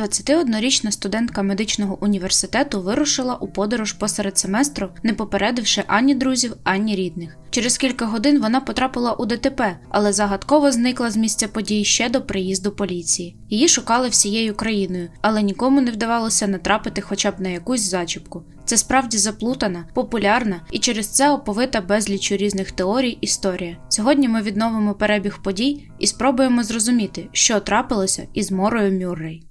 21-річна студентка медичного університету вирушила у подорож посеред семестру, не попередивши ані друзів, ані рідних. Через кілька годин вона потрапила у ДТП, але загадково зникла з місця подій ще до приїзду поліції. Її шукали всією країною, але нікому не вдавалося натрапити хоча б на якусь зачіпку. Це справді заплутана, популярна і через це оповита безлічу різних теорій історія. Сьогодні ми відновимо перебіг подій і спробуємо зрозуміти, що трапилося із Морою Мюррей.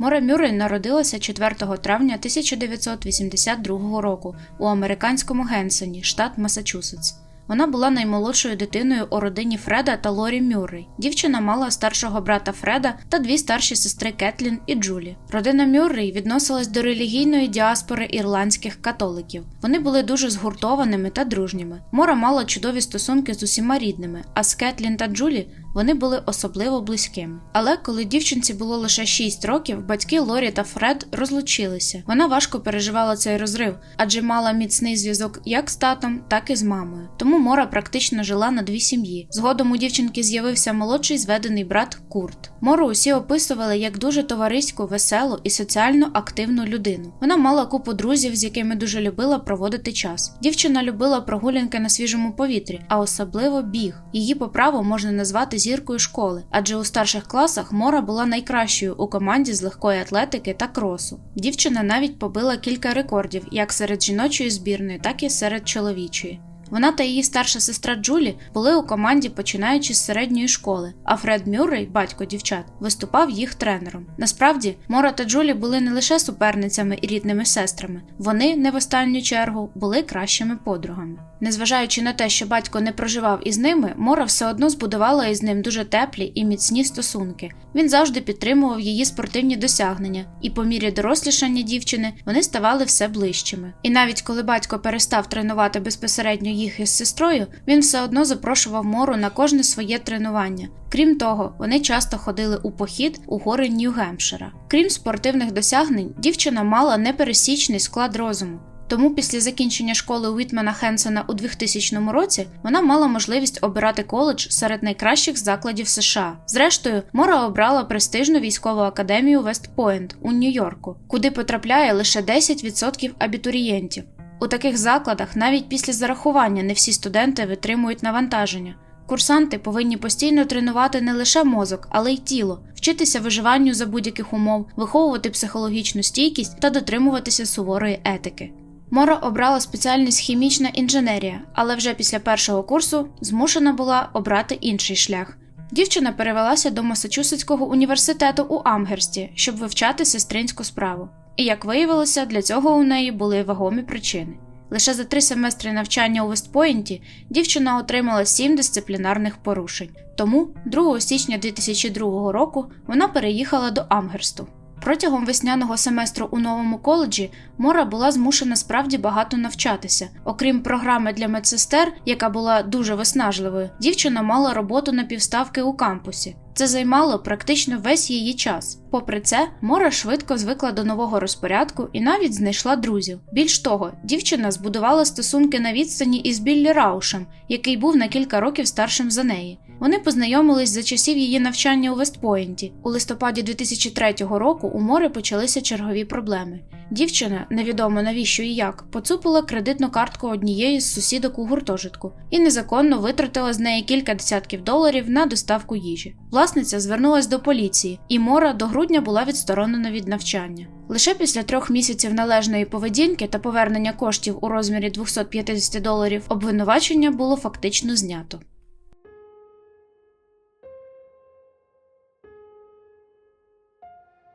Мора Мюррей народилася 4 травня 1982 року у американському Генсені, штат Масачусетс. Вона була наймолодшою дитиною у родині Фреда та Лорі Мюррей. Дівчина мала старшого брата Фреда та дві старші сестри Кетлін і Джулі. Родина Мюррей відносилась до релігійної діаспори ірландських католиків. Вони були дуже згуртованими та дружніми. Мора мала чудові стосунки з усіма рідними, а з Кетлін та Джулі вони були особливо близькими. Але коли дівчинці було лише 6 років, батьки Лорі та Фред розлучилися. Вона важко переживала цей розрив, адже мала міцний зв'язок як з татом, так і з мамою. Тому Мора практично жила на дві сім'ї. Згодом у дівчинки з'явився молодший зведений брат Курт. Мору усі описували як дуже товариську, веселу і соціально активну людину. Вона мала купу друзів, з якими дуже любила проводити час. Дівчина любила прогулянки на свіжому повітрі, а особливо біг. Її по праву можна назвати зіркою школи, адже у старших класах Мора була найкращою у команді з легкої атлетики та кросу. Дівчина навіть побила кілька рекордів як серед жіночої збірної, так і серед чоловічої. Вона та її старша сестра Джулі були у команді починаючи з середньої школи, а Фред Мюррей, батько дівчат, виступав їх тренером. Насправді, Мора та Джулі були не лише суперницями і рідними сестрами, вони, не в останню чергу, були кращими подругами. Незважаючи на те, що батько не проживав із ними, Мора все одно збудувала із ним дуже теплі і міцні стосунки. Він завжди підтримував її спортивні досягнення, і по мірі дорослішання дівчини вони ставали все ближчими. І навіть коли батько перестав тренувати безпосередньо їх із сестрою, він все одно запрошував Мору на кожне своє тренування. Крім того, вони часто ходили у похід у гори Нью-Гемпшира. Крім спортивних досягнень, дівчина мала непересічний склад розуму. Тому після закінчення школи Уітмена Хенсена у 2000 році вона мала можливість обирати коледж серед найкращих закладів США. Зрештою, Мора обрала престижну військову академію Вестпойнт у Нью-Йорку, куди потрапляє лише 10% абітурієнтів. У таких закладах навіть після зарахування не всі студенти витримують навантаження. Курсанти повинні постійно тренувати не лише мозок, але й тіло, вчитися виживанню за будь-яких умов, виховувати психологічну стійкість та дотримуватися суворої етики. Мора обрала спеціальність хімічна інженерія, але вже після першого курсу змушена була обрати інший шлях. Дівчина перевелася до Масачусетського університету у Амгерсті, щоб вивчати сестринську справу. І як виявилося, для цього у неї були вагомі причини. Лише за три семестри навчання у Вестпойнті дівчина отримала сім дисциплінарних порушень. Тому 2 січня 2002 року вона переїхала до Амгерсту. Протягом весняного семестру у новому коледжі Мора була змушена справді багато навчатися. Окрім програми для медсестер, яка була дуже виснажливою, дівчина мала роботу на півставки у кампусі. Це займало практично весь її час. Попри це, Мора швидко звикла до нового розпорядку і навіть знайшла друзів. Більш того, дівчина збудувала стосунки на відстані із Біллі Раушем, який був на кілька років старшим за неї. Вони познайомились за часів її навчання у Вестпойнті. У листопаді 2003 року у Мори почалися чергові проблеми. Дівчина, невідомо навіщо і як, поцупила кредитну картку однієї з сусідок у гуртожитку і незаконно витратила з неї кілька десятків доларів на доставку їжі. Власниця звернулась до поліції, і Мора до грудня була відсторонена від навчання. Лише після трьох місяців належної поведінки та повернення коштів у розмірі 250 доларів обвинувачення було фактично знято.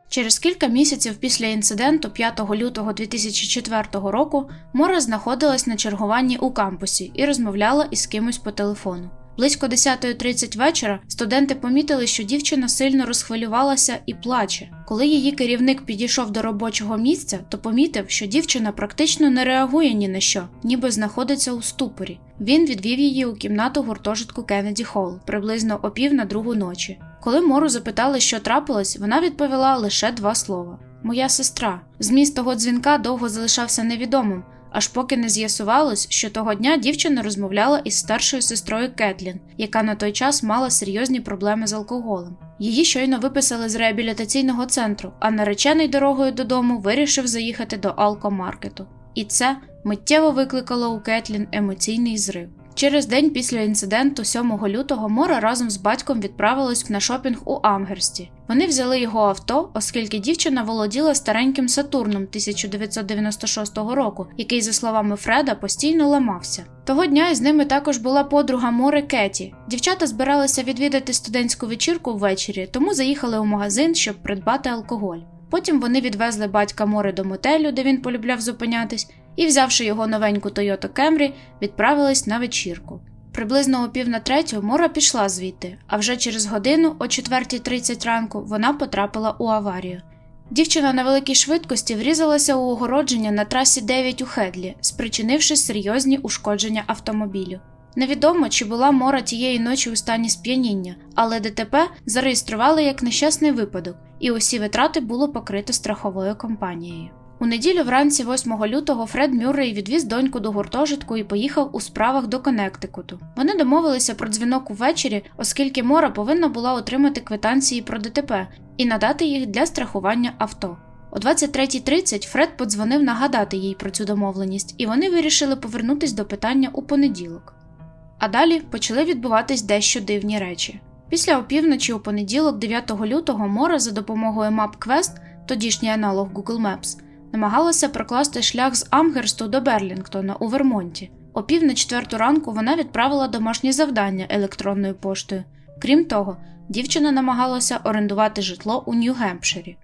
Через кілька місяців після інциденту 5 лютого 2004 року Мора знаходилась на чергуванні у кампусі і розмовляла із кимось по телефону. Близько 10.30 вечора студенти помітили, що дівчина сильно розхвилювалася і плаче. Коли її керівник підійшов до робочого місця, то помітив, що дівчина практично не реагує ні на що, ніби знаходиться у ступорі. Він відвів її у кімнату гуртожитку Кеннеді Холл приблизно о пів на другу ночі. Коли Мору запитали, що трапилось, вона відповіла лише два слова: Моя сестра. Зміст того дзвінка довго залишався невідомим, аж поки не з'ясувалось, що того дня дівчина розмовляла із старшою сестрою Кетлін, яка на той час мала серйозні проблеми з алкоголем. Її щойно виписали з реабілітаційного центру, а наречений дорогою додому вирішив заїхати до алкомаркету. І це миттєво викликало у Кетлін емоційний зрив. Через день після інциденту, 7 лютого, Мора разом з батьком відправилась на шопінг у Амгерсті. Вони взяли його авто, оскільки дівчина володіла стареньким Сатурном 1996 року, який, за словами Фреда, постійно ламався. Того дня із ними також була подруга Мори Кеті. Дівчата збиралися відвідати студентську вечірку ввечері, тому заїхали у магазин, щоб придбати алкоголь. Потім вони відвезли батька Мори до мотелю, де він полюбляв зупинятись, і, взявши його новеньку Toyota Camry, відправились на вечірку. Приблизно о пів на третю Мора пішла звідти, а вже через годину, о 4.30 ранку, вона потрапила у аварію. Дівчина на великій швидкості врізалася у огородження на трасі 9 у Хедлі, спричинивши серйозні ушкодження автомобілю. Невідомо, чи була Мора тієї ночі у стані сп'яніння, але ДТП зареєстрували як нещасний випадок, і усі витрати було покрито страховою компанією. У неділю вранці 8 лютого Фред Мюррей відвіз доньку до гуртожитку і поїхав у справах до Коннектикуту. Вони домовилися про дзвінок увечері, оскільки Мора повинна була отримати квитанції про ДТП і надати їх для страхування авто. О 23.30 Фред подзвонив нагадати їй про цю домовленість, і вони вирішили повернутись до питання у понеділок. А далі почали відбуватись дещо дивні речі. Після опівночі у понеділок, 9 лютого, Мора за допомогою MapQuest, тодішній аналог Google Maps, намагалася прокласти шлях з Амгерсту до Берлінгтона у Вермонті. О пів на четверту ранку вона відправила домашні завдання електронною поштою. Крім того, дівчина намагалася орендувати житло у Нью-Гемпширі.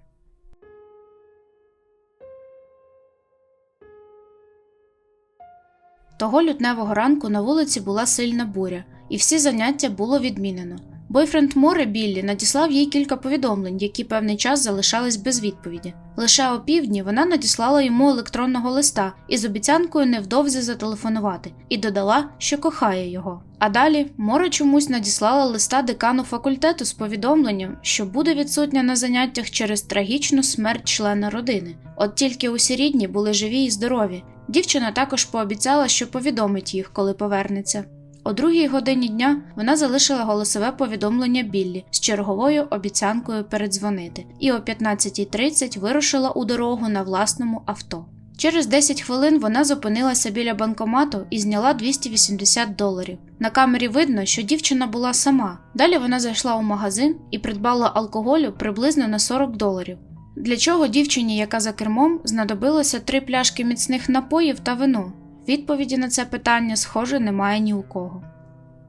Того лютневого ранку на вулиці була сильна буря, і всі заняття було відмінено. Бойфренд Мори Біллі надіслав їй кілька повідомлень, які певний час залишались без відповіді. Лише о півдні вона надіслала йому електронного листа із обіцянкою невдовзі зателефонувати і додала, що кохає його. А далі Мора чомусь надіслала листа декану факультету з повідомленням, що буде відсутня на заняттях через трагічну смерть члена родини. От тільки усі рідні були живі і здорові. Дівчина також пообіцяла, що повідомить їх, коли повернеться. О другій годині дня вона залишила голосове повідомлення Біллі з черговою обіцянкою передзвонити, і о 15.30 вирушила у дорогу на власному авто. Через 10 хвилин вона зупинилася біля банкомату і зняла 280 доларів. На камері видно, що дівчина була сама. Далі вона зайшла у магазин і придбала алкоголю приблизно на 40 доларів. Для чого дівчині, яка за кермом, знадобилося три пляшки міцних напоїв та вино? Відповіді на це питання, схоже, немає ні у кого.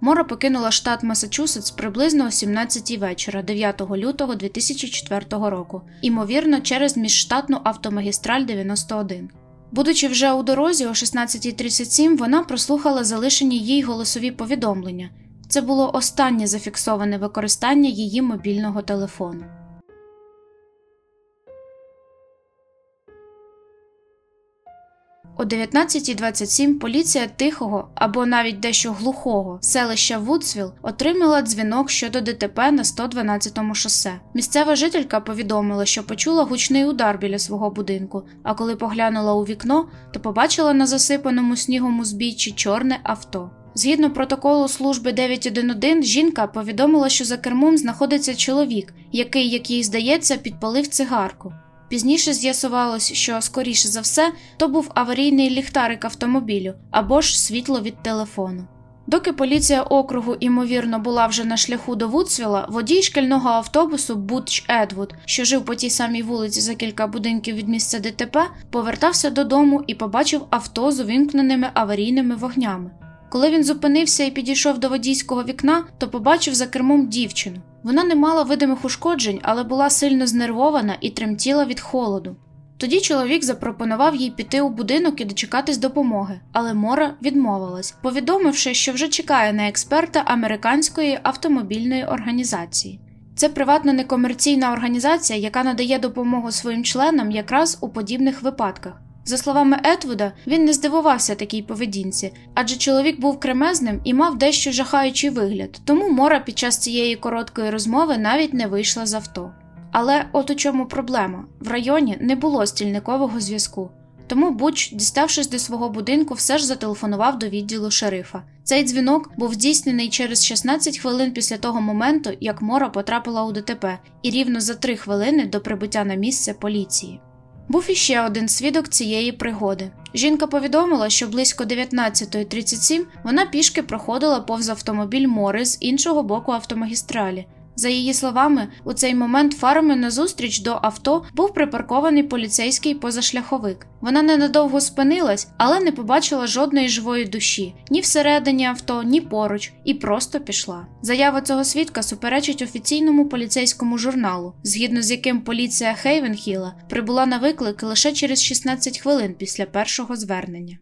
Мора покинула штат Масачусетс приблизно о 17 вечора, 9 лютого 2004 року, імовірно, через міжштатну автомагістраль 91. Будучи вже у дорозі о 16.37, вона прослухала залишені їй голосові повідомлення. Це було останнє зафіксоване використання її мобільного телефону. О 19.27 поліція тихого або навіть дещо глухого селища Вудсвіл отримала дзвінок щодо ДТП на 112-му шосе. Місцева жителька повідомила, що почула гучний удар біля свого будинку, а коли поглянула у вікно, то побачила на засипаному снігом узбіччі чорне авто. Згідно протоколу служби 911, жінка повідомила, що за кермом знаходиться чоловік, який, як їй здається, підпалив цигарку. Пізніше з'ясувалось, що, скоріше за все, то був аварійний ліхтарик автомобілю або ж світло від телефону. Доки поліція округу, ймовірно, була вже на шляху до Вудсвіла, водій шкільного автобусу Бутч Едвуд, що жив по тій самій вулиці за кілька будинків від місця ДТП, повертався додому і побачив авто з увімкненими аварійними вогнями. Коли він зупинився і підійшов до водійського вікна, то побачив за кермом дівчину. Вона не мала видимих ушкоджень, але була сильно знервована і тремтіла від холоду. Тоді чоловік запропонував їй піти у будинок і дочекатись допомоги, але Мора відмовилась, повідомивши, що вже чекає на експерта американської автомобільної організації. Це приватно некомерційна організація, яка надає допомогу своїм членам якраз у подібних випадках. За словами Етвуда, він не здивувався такій поведінці, адже чоловік був кремезним і мав дещо жахаючий вигляд, тому Мора під час цієї короткої розмови навіть не вийшла з авто. Але от у чому проблема: в районі не було стільникового зв'язку. Тому Буч, діставшись до свого будинку, все ж зателефонував до відділу шерифа. Цей дзвінок був здійснений через 16 хвилин після того моменту, як Мора потрапила у ДТП, і рівно за 3 хвилини до прибуття на місце поліції. Був іще один свідок цієї пригоди. Жінка повідомила, що близько 19.37 вона пішки проходила повз автомобіль Мори з іншого боку автомагістралі. За її словами, у цей момент фарами назустріч до авто був припаркований поліцейський позашляховик. Вона ненадовго спинилась, але не побачила жодної живої душі ні всередині авто, ні поруч, і просто пішла. Заява цього свідка суперечить офіційному поліцейському журналу, згідно з яким поліція Хейвенхіла прибула на виклик лише через 16 хвилин після першого звернення.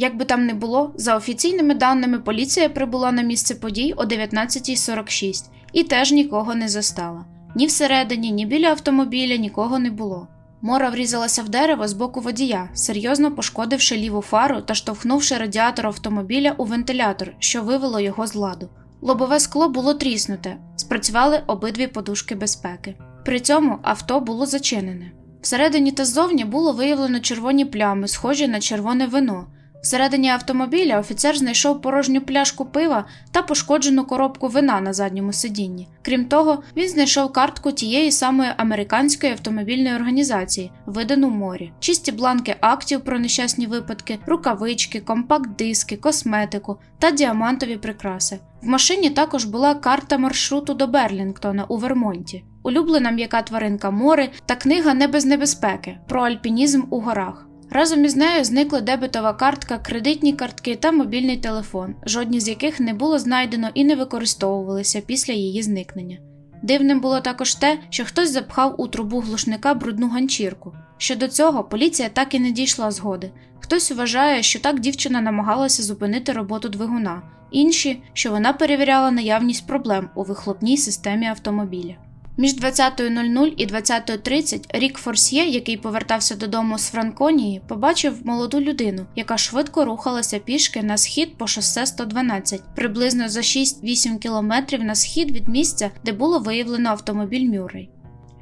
Як би там не було, за офіційними даними, поліція прибула на місце подій о 19.46 і теж нікого не застала. Ні всередині, ні біля автомобіля нікого не було. Мора врізалася в дерево з боку водія, серйозно пошкодивши ліву фару та штовхнувши радіатор автомобіля у вентилятор, що вивело його з ладу. Лобове скло було тріснуте, спрацювали обидві подушки безпеки. При цьому авто було зачинене. Всередині та ззовні було виявлено червоні плями, схожі на червоне вино. Всередині автомобіля офіцер знайшов порожню пляшку пива та пошкоджену коробку вина на задньому сидінні. Крім того, він знайшов картку тієї самої американської автомобільної організації, видану морі, чисті бланки актів про нещасні випадки, рукавички, компакт-диски, косметику та діамантові прикраси. В машині також була карта маршруту до Берлінгтона у Вермонті, улюблена м'яка тваринка мори та книга Не без небезпеки про альпінізм у горах. Разом із нею зникла дебетова картка, кредитні картки та мобільний телефон, жодні з яких не було знайдено і не використовувалися після її зникнення. Дивним було також те, що хтось запхав у трубу глушника брудну ганчірку. Щодо цього поліція так і не дійшла згоди. Хтось вважає, що так дівчина намагалася зупинити роботу двигуна, інші, що вона перевіряла наявність проблем у вихлопній системі автомобіля. Між 20.00 і 20.30 Рік Форсьє, який повертався додому з Франконії, побачив молоду людину, яка швидко рухалася пішки на схід по шосе 112, приблизно за 6-8 кілометрів на схід від місця, де було виявлено автомобіль Мюррей.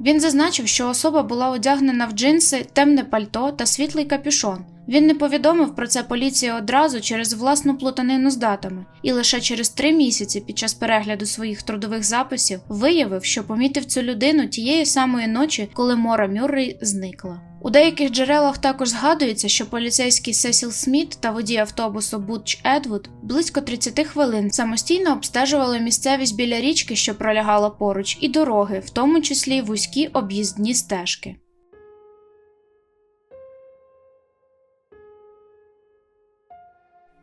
Він зазначив, що особа була одягнена в джинси, темне пальто та світлий капюшон. Він не повідомив про це поліції одразу через власну плутанину з датами, і лише через три місяці під час перегляду своїх трудових записів виявив, що помітив цю людину тієї самої ночі, коли Мора Мюррей зникла. У деяких джерелах також згадується, що поліцейський Сесіл Сміт та водій автобусу Бутч Едвуд близько 30 хвилин самостійно обстежували місцевість біля річки, що пролягала поруч, і дороги, в тому числі вузькі об'їздні стежки.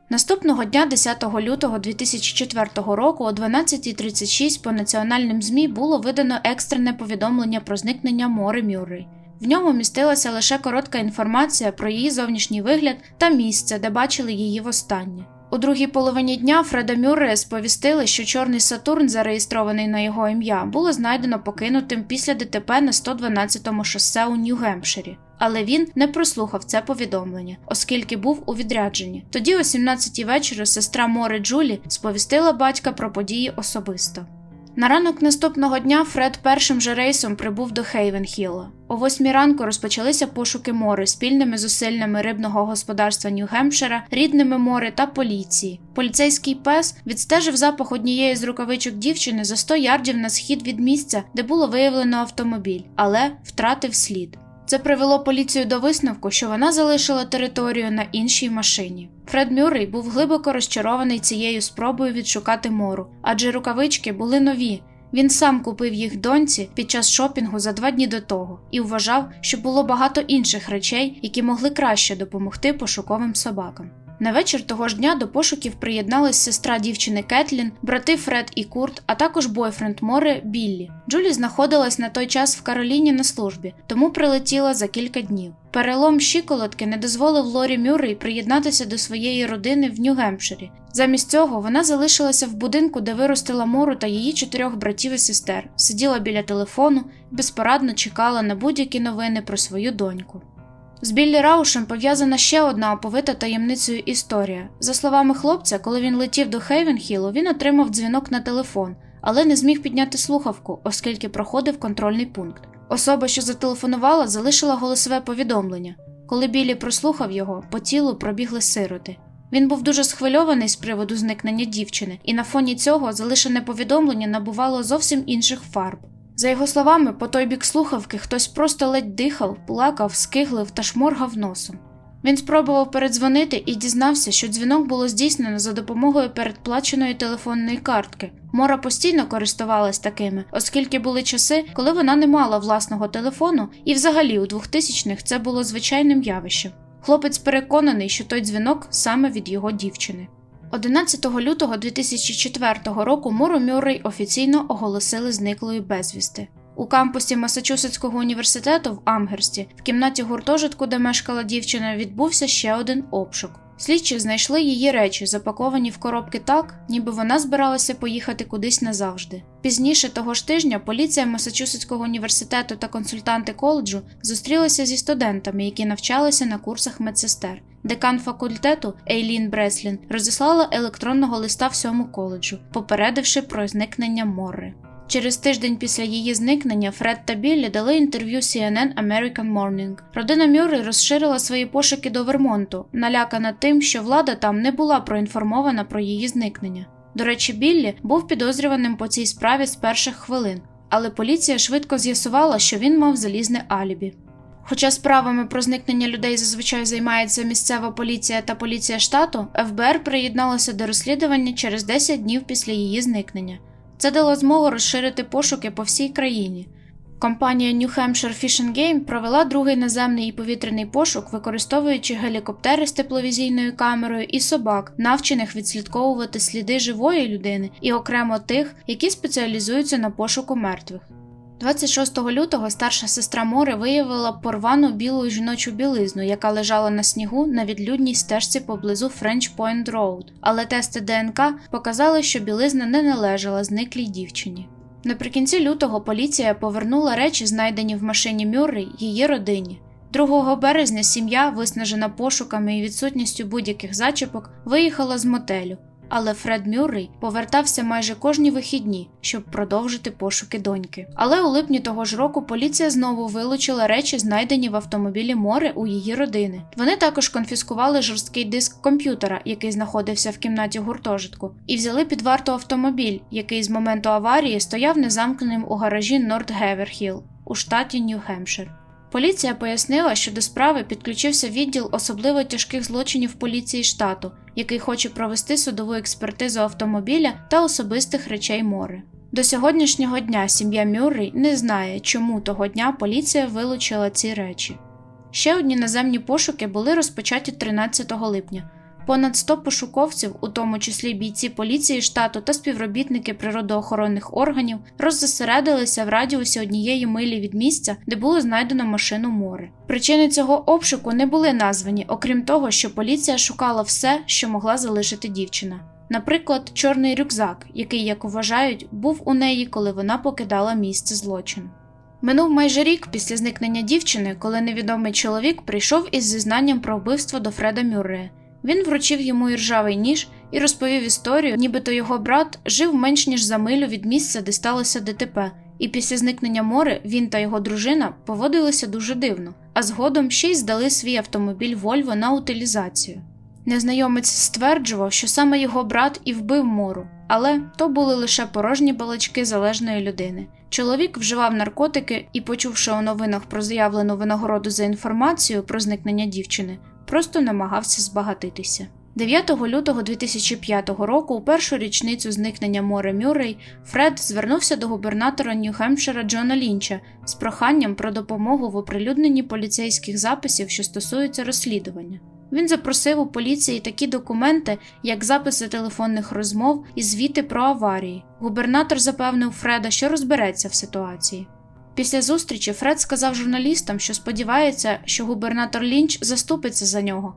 Наступного дня, 10 лютого 2004 року, о 12.36 по національним ЗМІ було видано екстрене повідомлення про зникнення Мори Мюррей. В ньому містилася лише коротка інформація про її зовнішній вигляд та місце, де бачили її востаннє. У другій половині дня Фреда Мюррея сповістили, що чорний Сатурн, зареєстрований на його ім'я, було знайдено покинутим після ДТП на 112-му шосе у Нью-Гемпширі. Але він не прослухав це повідомлення, оскільки був у відрядженні. Тоді, о 17-й вечора, сестра Мори Джулі сповістила батька про події особисто. На ранок наступного дня Фред першим же рейсом прибув до Хейвенхіла. О восьмій ранку розпочалися пошуки мори спільними зусиллями рибного господарства Нью-Гемпшира, рідними мори та поліції. Поліцейський пес відстежив запах однієї з рукавичок дівчини за 100 ярдів на схід від місця, де було виявлено автомобіль, але втратив слід. Це привело поліцію до висновку, що вона залишила територію на іншій машині. Фред Мюррей був глибоко розчарований цією спробою відшукати мору, адже рукавички були нові. Він сам купив їх доньці під час шопінгу за два дні до того і вважав, що було багато інших речей, які могли краще допомогти пошуковим собакам. На вечір того ж дня до пошуків приєдналась сестра дівчини Кетлін, брати Фред і Курт, а також бойфренд Мори Біллі. Джулі знаходилась на той час в Кароліні на службі, тому прилетіла за кілька днів. Перелом щиколотки не дозволив Лорі Мюррей приєднатися до своєї родини в Нью-Гемпширі. Замість цього вона залишилася в будинку, де виростила мору та її чотирьох братів і сестер, сиділа біля телефону безпорадно чекала на будь-які новини про свою доньку. З Біллі Раушем пов'язана ще одна оповита таємницею історія. За словами хлопця, коли він летів до Хейвенхілу, він отримав дзвінок на телефон, але не зміг підняти слухавку, оскільки проходив контрольний пункт. Особа, що зателефонувала, залишила голосове повідомлення. Коли Біллі прослухав його, по тілу пробігли сироти. Він був дуже схвильований з приводу зникнення дівчини, і на фоні цього залишене повідомлення набувало зовсім інших фарб. За його словами, по той бік слухавки хтось просто ледь дихав, плакав, скиглив та шморгав носом. Він спробував передзвонити і дізнався, що дзвінок було здійснено за допомогою передплаченої телефонної картки. Мора постійно користувалась такими, оскільки були часи, коли вона не мала власного телефону, і взагалі у 2000-х це було звичайним явищем. Хлопець переконаний, що той дзвінок саме від його дівчини. 11 лютого 2004 року Муру Мюррей офіційно оголосили зниклою безвісти. У кампусі Масачусетського університету в Амгерсті, в кімнаті гуртожитку, де мешкала дівчина, відбувся ще один обшук. Слідчі знайшли її речі, запаковані в коробки так, ніби вона збиралася поїхати кудись назавжди. Пізніше того ж тижня поліція Масачусетського університету та консультанти коледжу зустрілися зі студентами, які навчалися на курсах медсестер. Декан факультету Ейлін Бреслін розіслала електронного листа всьому коледжу, попередивши про зникнення Морри. Через тиждень після її зникнення Фред та Біллі дали інтерв'ю CNN American Morning. Родина Мюррей розширила свої пошуки до Вермонту, налякана тим, що влада там не була проінформована про її зникнення. До речі, Біллі був підозрюваним по цій справі з перших хвилин, але поліція швидко з'ясувала, що він мав залізне алібі. Хоча справами про зникнення людей зазвичай займається місцева поліція та поліція штату, ФБР приєдналося до розслідування через 10 днів після її зникнення. Це дало змогу розширити пошуки по всій країні. Компанія New Hampshire Fishing Game провела другий наземний і повітряний пошук, використовуючи гелікоптери з тепловізійною камерою і собак, навчених відслідковувати сліди живої людини і окремо тих, які спеціалізуються на пошуку мертвих. 26 лютого старша сестра Мори виявила порвану білу жіночу білизну, яка лежала на снігу на відлюдній стежці поблизу French Point Road, але тести ДНК показали, що білизна не належала зниклій дівчині. Наприкінці лютого поліція повернула речі, знайдені в машині Мюррей, її родині. 2 березня сім'я, виснажена пошуками і відсутністю будь-яких зачіпок, виїхала з мотелю, але Фред Мюррей повертався майже кожні вихідні, щоб продовжити пошуки доньки. Але у липні того ж року поліція знову вилучила речі, знайдені в автомобілі море у її родини. Вони також конфіскували жорсткий диск комп'ютера, який знаходився в кімнаті гуртожитку, і взяли під варту автомобіль, який з моменту аварії стояв незамкненим у гаражі Норт Геверхіл у штаті Нью-Хемпшир. Поліція пояснила, що до справи підключився відділ особливо тяжких злочинів поліції штату, який хоче провести судову експертизу автомобіля та особистих речей Мори. До сьогоднішнього дня сім'я Мюррей не знає, чому того дня поліція вилучила ці речі. Ще одні наземні пошуки були розпочаті 13 липня. Понад 100 пошуковців, у тому числі бійці поліції штату та співробітники природоохоронних органів, роззосередилися в радіусі однієї милі від місця, де було знайдено машину море. Причини цього обшуку не були названі, окрім того, що поліція шукала все, що могла залишити дівчина. Наприклад, чорний рюкзак, який, як вважають, був у неї, коли вона покидала місце злочину. Минув майже рік після зникнення дівчини, коли невідомий чоловік прийшов із зізнанням про вбивство до Фреда Мюррея. Він вручив йому іржавий ніж і розповів історію, нібито його брат жив менш ніж за милю від місця, де сталося ДТП, і після зникнення мори він та його дружина поводилися дуже дивно, а згодом ще й здали свій автомобіль Вольво на утилізацію. Незнайомець стверджував, що саме його брат і вбив мору, але то були лише порожні балачки залежної людини. Чоловік вживав наркотики і, почувши у новинах про заявлену винагороду за інформацію про зникнення дівчини, просто намагався збагатитися. 9 лютого 2005 року, у першу річницю зникнення Море Мюррей, Фред звернувся до губернатора Нью-Хемпшира Джона Лінча з проханням про допомогу в оприлюдненні поліцейських записів, що стосуються розслідування. Він запросив у поліції такі документи, як записи телефонних розмов і звіти про аварії. Губернатор запевнив Фреда, що розбереться в ситуації. Після зустрічі Фред сказав журналістам, що сподівається, що губернатор Лінч заступиться за нього.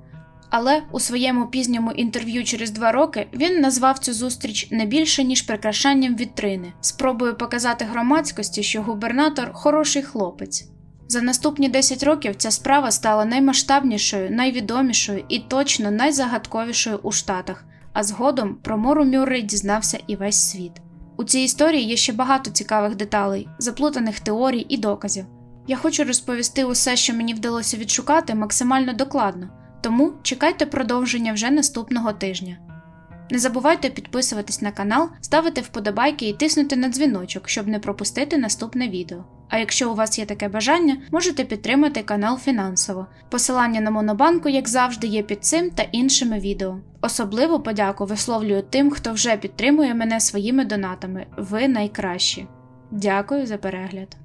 Але у своєму пізньому інтерв'ю через два роки він назвав цю зустріч не більше ніж прикрашанням вітрини, спробою показати громадськості, що губернатор хороший хлопець. За наступні 10 років ця справа стала наймасштабнішою, найвідомішою і точно найзагадковішою у Штатах, а згодом про Мору Мюррей дізнався і весь світ. У цій історії є ще багато цікавих деталей, заплутаних теорій і доказів. Я хочу розповісти усе, що мені вдалося відшукати, максимально докладно, тому чекайте продовження вже наступного тижня. Не забувайте підписуватись на канал, ставити вподобайки і тиснути на дзвіночок, щоб не пропустити наступне відео. А якщо у вас є таке бажання, можете підтримати канал фінансово. Посилання на Монобанку, як завжди, є під цим та іншими відео. Особливу подяку висловлюю тим, хто вже підтримує мене своїми донатами. Ви найкращі. Дякую за перегляд.